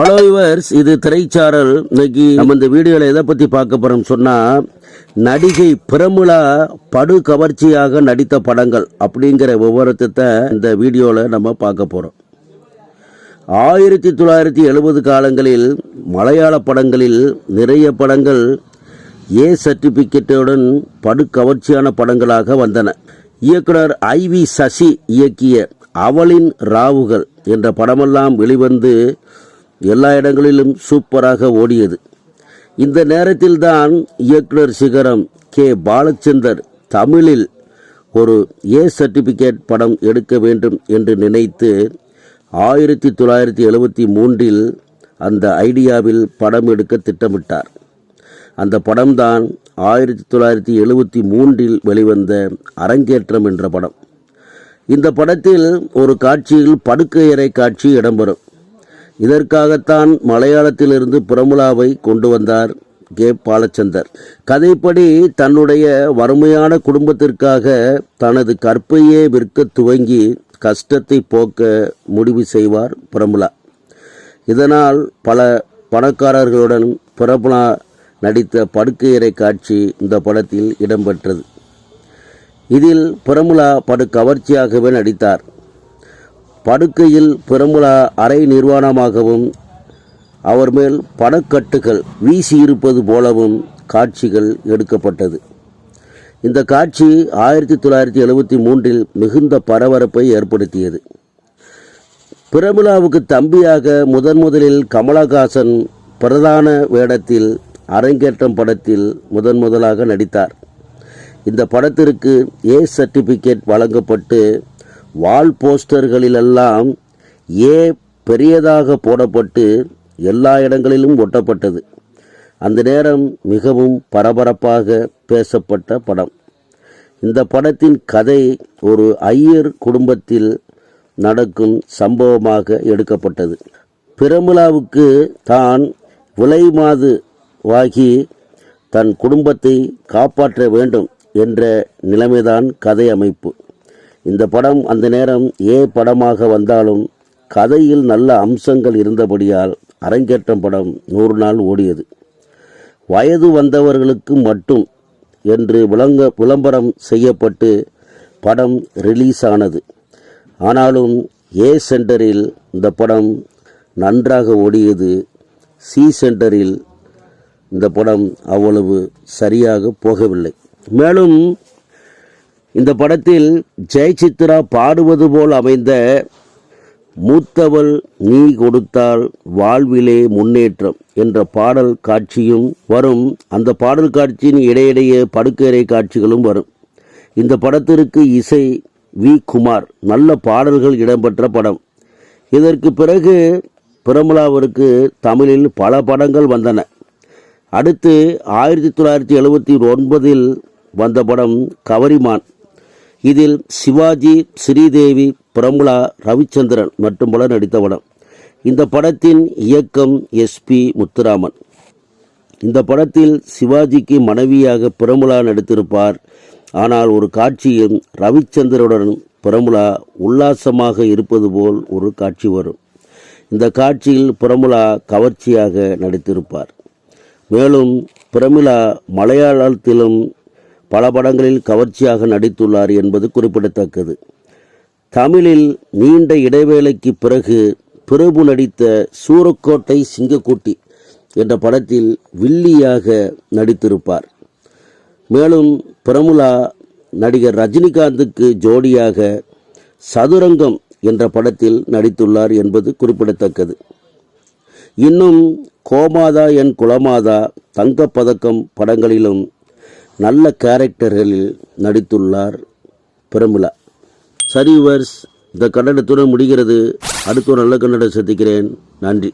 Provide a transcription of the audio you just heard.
Hello yours இது திரைச்சாரல். இன்னைக்கு நம்ம இந்த வீடியோவில் எதை பற்றி பார்க்க போகிறோம் சொன்னால் நடிகை பிரமுலா படு கவர்ச்சியாக நடித்த படங்கள் அப்படிங்கிற விவரத்தை இந்த வீடியோவில் நம்ம பார்க்க போகிறோம் ஆயிரத்தி தொள்ளாயிரத்தி எழுபது காலங்களில் மலையாள படங்களில் நிறைய படங்கள் ஏ சர்டிபிகேட்டுடன் படு கவர்ச்சியான படங்களாக வந்தன. இயக்குனர் ஐ வி சசி இயக்கிய அவளின் ராவுகள் என்ற படமெல்லாம் வெளிவந்து எல்லா இடங்களிலும் சூப்பராக ஓடியது. இந்த நேரத்தில்தான் இயக்குனர் சிகரம் கே. பாலச்சந்தர் தமிழில் ஒரு ஏ சர்டிபிகேட் படம் எடுக்க வேண்டும் என்று நினைத்து ஆயிரத்தி தொள்ளாயிரத்தி எழுபத்தி மூன்றில் அந்த ஐடியாவில் படம் எடுக்க திட்டமிட்டார். அந்த படம்தான் ஆயிரத்தி தொள்ளாயிரத்தி எழுபத்தி மூன்றில் வெளிவந்த அரங்கேற்றம் என்ற படம். இந்த படத்தில் ஒரு காட்சியில் படுக்கையறை காட்சி இடம்பெறும். இதற்காகத்தான் மலையாளத்திலிருந்து பிரமுலாவை கொண்டு வந்தார் கே. பாலச்சந்தர். கதைப்படி தன்னுடைய வறுமையான குடும்பத்திற்காக தனது கற்பையே விற்க துவங்கி கஷ்டத்தை போக்க முடிவு செய்வார் பிரமுலா. இதனால் பல பணக்காரர்களுடன் பிரபுலா நடித்த படுக்கையறை காட்சி இந்த படத்தில் இடம்பெற்றது. இதில் பிரமுலா படு கவர்ச்சியாகவே நடித்தார். படுக்கையில் பிரமுலா அரை நிர்வாணமாகவும் அவர் மேல் படக்கட்டுகள் வீசியிருப்பது போலவும் காட்சிகள் எடுக்கப்பட்டது. இந்த காட்சி ஆயிரத்தி தொள்ளாயிரத்தி எழுபத்தி மூன்றில் மிகுந்த பரபரப்பை ஏற்படுத்தியது. பிரமிளாவுக்கு தம்பியாக முதன் முதலில் கமலஹாசன் பிரதான வேடத்தில் அரங்கேற்றம் படத்தில் முதன் முதலாக நடித்தார். இந்த படத்திற்கு ஏ சர்டிபிகேட் வழங்கப்பட்டு வால் போஸ்டர்களிலெல்லாம் ஏ பெரியதாக போடப்பட்டு எல்லா இடங்களிலும் ஒட்டப்பட்டது. அந்த நேரம் மிகவும் பரபரப்பாக பேசப்பட்ட படம். இந்த படத்தின் கதை ஒரு ஐயர் குடும்பத்தில் நடக்கும் சம்பவமாக எடுக்கப்பட்டது. பிரமுலாவுக்கு தான் விலை மாது வாகி தன் குடும்பத்தை காப்பாற்ற வேண்டும் என்ற நிலைமைதான் கதை அமைப்பு. இந்த படம் அந்த நேரம் ஏ படமாக வந்தாலும் கதையில் நல்ல அம்சங்கள் இருந்தபடியால் அரங்கேற்றம் படம் நூறு நாள் ஓடியது. வயது வந்தவர்களுக்கு மட்டும் என்று விளங்க விளம்பரம் செய்யப்பட்டு படம் ரிலீஸ் ஆனது ஆனாலும் ஏ சென்டரில் இந்த படம் நன்றாக ஓடியது. சி சென்டரில் இந்த படம் அவ்வளவு சரியாக போகவில்லை. மேலும் இந்த படத்தில் ஜெயசித்ரா பாடுவது போல் அமைந்த மூத்தவள் நீ கொடுத்தால் வாழ்விலே முன்னேற்றம் என்ற பாடல் காட்சியும் வரும். அந்த பாடல் காட்சியின் இடையிடையே படுக்கறை காட்சிகளும் வரும். இந்த படத்திற்கு இசை வி. குமார் நல்ல பாடல்கள் இடம்பெற்ற படம். இதற்கு பிறகு பிரமலாவிற்கு தமிழில் பல படங்கள் வந்தன. அடுத்து ஆயிரத்தி தொள்ளாயிரத்தி எழுபத்தி ஒன்பதில் வந்த படம் கவரிமான். இதில் சிவாஜி ஸ்ரீதேவி பிரமுலா ரவிச்சந்திரன் மற்றும் பலர் நடித்த படம் இந்த படத்தின் இயக்கம் எஸ்பி முத்துராமன். இந்த படத்தில் சிவாஜிக்கு மனைவியாக பிரமுலா நடித்திருப்பார். ஆனால் ஒரு காட்சியில் ரவிச்சந்திரனுடன் பிரமுலா உல்லாசமாக இருப்பது போல் ஒரு காட்சி வரும். இந்த காட்சியில் பிரமுலா கவர்ச்சியாக நடித்திருப்பார். மேலும் பிரமிளா மலையாளத்திலும் பல படங்களில் கவர்ச்சியாக நடித்துள்ளார் என்பது குறிப்பிடத்தக்கது. தமிழில் நீண்ட இடைவேளைக்கு பிறகு பிரபு நடித்த சூரக்கோட்டை சிங்கக்குட்டி என்ற படத்தில் வில்லியாக நடித்திருப்பார். மேலும் பிரமுலா நடிகர் ரஜினிகாந்துக்கு ஜோடியாக சதுரங்கம் என்ற படத்தில் நடித்துள்ளார் என்பது குறிப்பிடத்தக்கது. இன்னும் கோமாதா என் குலமாதா தங்கப்பதக்கம் படங்களிலும் நல்ல கேரக்டர்களில் நடித்துள்ளார் பிரமிளா. சரி வர்ஸ் இந்த கன்னடத்துடன் முடிகிறது. அடுத்த ஒரு நல்ல கன்னடம் சந்திக்கிறேன். நன்றி.